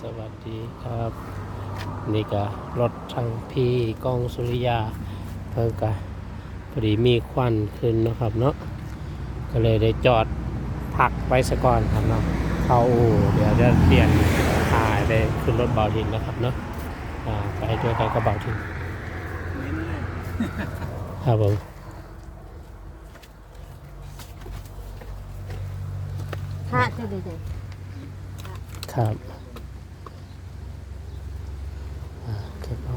สวัสดีครับ นี่ก็รถทางพี่กองสุริยา เพิ่งก็พอดีมีควันขึ้นเนาะครับเนาะก็เลยได้จอดพักไว้สะก่อนครับเนาะเข้าอู่เดี๋ยวจะเปลี่ยนถ่ายไปขึ้นรถเบาทินนะครับเนาะอ่าไปด้วยกันกับเบาทินครับผมค่ะเดี๋ยวเดี๋ยวเดี๋ยวครับอ่าเก็บเอา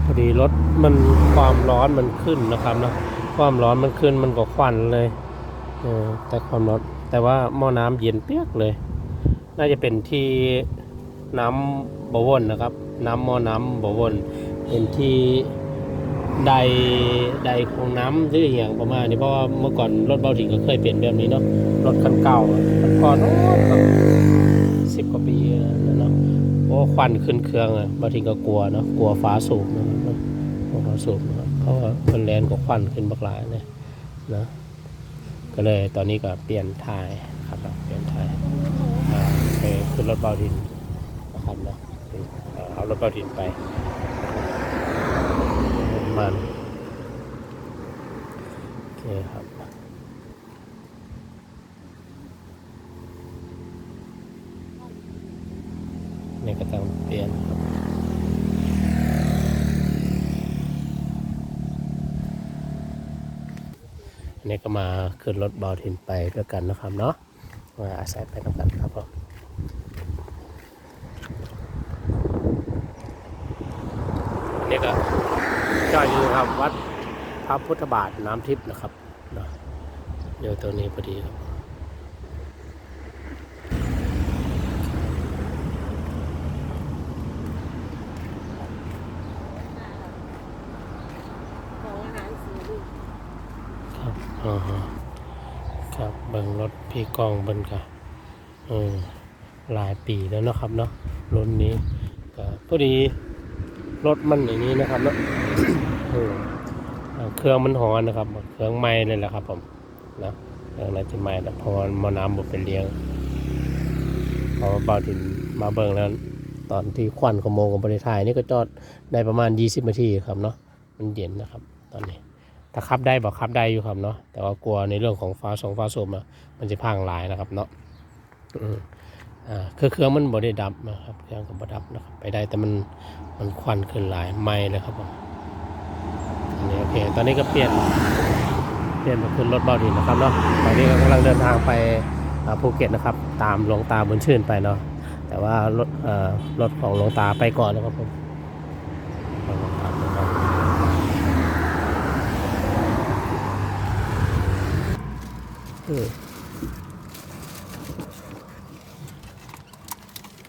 พ อดีรถมันความร้อนมันขึ้นนะครับเนาะความร้อนมันขึ้นมันก็ควันเลยเออแต่ความร้อนแต่ว่าหม้อน้ำเย็นเปียกเลย น่าจะเป็นที่น้ำบวนนะครับ น้ำหม้อน้ำบวนเป็นที่ใดใดของน้ำหรืออย่างประมาณนี้เพราะว่าเมื่อก่อนรถเบาถิงก็เคยเปลี่ยนแบบนี้เนาะรถคันเก่ามันก่อนสิบกว่าปีแล้วเนาะโอ้ควันขึ้นเครื่องอะเบาถิงก็กลัวเนาะกลัวฟ้าสูบนะ สูบเพราะว่ามันแรงกว่าควันขึ้นบักหลายเนี่ยนะก็เลยตอนนี้ก็เปลี่ยนทายครับเปลี่ยนทายไปขึ้นรถเบาดินนะครับนะเอ่อเอารถเบาดินไปมันโอเคครับนี่ก็ต้องเปลี่ยนครับ นนี่ก็มาขึ้นรถบอลทินไปด้วยกันนะครับเนาะมาอาศัยไปด้วยกันครับผมนี่ก็จอดอยู่ครับวัดพระพุทธบาทน้ำทิพย์นะครับเนาะอยู่ตรงนี้พอดีครับ ของอาหารสีดู ครับอ่าฮครับเบิ่งรถพี่กองเบิ่นกะเออหลายปีแล้วนะครับเนาะรุ่นนี้ก็พอดีรถมันอย่างนี้นะครับเนาะเครื่องมันหอนนะครับ เครื่องไม้เลยแหละครับผมนะเครื่องน่าจะไม้แต่พอมาน้ำบดเป็นเลี้ยงพอมาเบาถินมาเบิ่งแล้วตอนที่ควันขโมงกับบริทายนี่ก็จอดได้ประมาณ 20นาทีครับเนาะมันเย็นนะครับ ตอนนี้ ถ้าขับได้บอกขับได้อยู่ครับเนาะแต่ว่ากลัวในเรื่องของฟ้าสองฟ้าสมอะมันจะพังลายนะครับเนาะอืมอ่าเครื่องมันบดได้ดับนะครับเครื่องกับบดับนะครับไปได้แต่มันมันควันขึ้นหลายไหม้เลยครับผมอันนี้โอเคตอนนี้ก็เปลี่ยนเปลี่ยนมาขึ้นรถเบาดินนะครับเนาะตอนนี้ก็กำลังเดินทางไปภูเก็ตนะครับ ตามหลวงตาบุญชื่นไปเนาะแต่ว่ารถรถของหลวงตาไปก่อนนะครับผมของหลวงตาไปก่อน เออ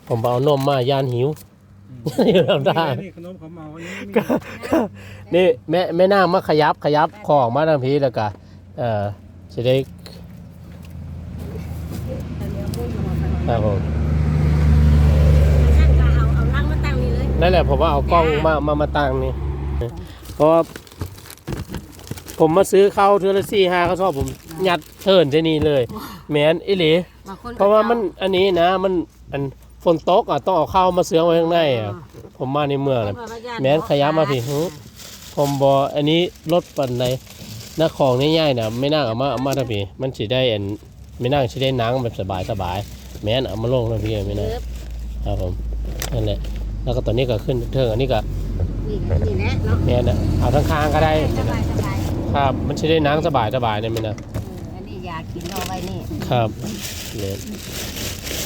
ผมเอานมมาย่านหิวอยู่ลำได้นี่ขนมเขาเมาอันนี้มีก็นี่แม่แม่นางมาขยับขยับของมาทางพีแล้วก็เอ่อจะได้แต่เดี๋ยวพูดอยู่ว่าครับผมช่างก็เอาเอาลังมาตั้งนี่เลยนั่นแหละผมว่าเอากล้องมามามาตั้งนี่เพราะว่าผมมาซื้อเข้าวเทอละสี่ห้าเขาชอบผมยัด เทิร์นที่นี่เลย แมนอิหลีบางคนเพราะว่ามันอันนี้นะมันอันฝนตกอะต้องเอาเข้าวมาเสืองไว้ข้างในอะผมมาในเมืองน่ะแม้นขยับมาพี่ฮึผมบออันนี้รถปันในนักของง่ายๆนะไม่นั่งเอามาเอามาทำพี่มันสิได้อันไม่นั่งสิได้หนังแบบสบายสบายๆแม้นเอามาลงทำพี่ไม่นั่งเออครับผมนั่นแหละแล้วก็ตอนนี้ก็ขึ้นเทิงอันนี้ก็นี่นี่แหละเนาะแม่นอะเอาทั้งคางก็ได้สบายสบายครับ มันสิได้หนังสบายสบายเนี่ยไม่นะเอออันนี้ยา กินเอาไว้นี่ครับเนี่ย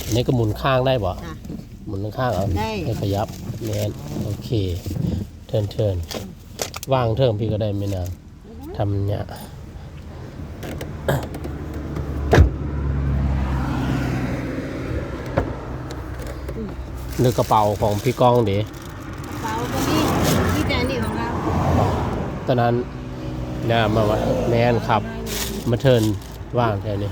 อันนี้ก็หมุนข้างได้บ่จ้ะ หมุนข้างเอาได้ ให้ขยับแม่นโอเคเทินเทินวางเทิงพี่ก็ได้ไม่นานทำเนี่ยนึกกระเป๋าของพี่ก้องเด๋เปล่าก็นี่ที่แต่นี่ของเราตอนนั้นเนี่ยมาว่าแมนครับ มาเทิน ว่างแถวนี้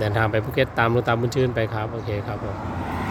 เดินทางไปภูเก็ตตามรถตามบุญชื่นไปครับ โอเคครับผม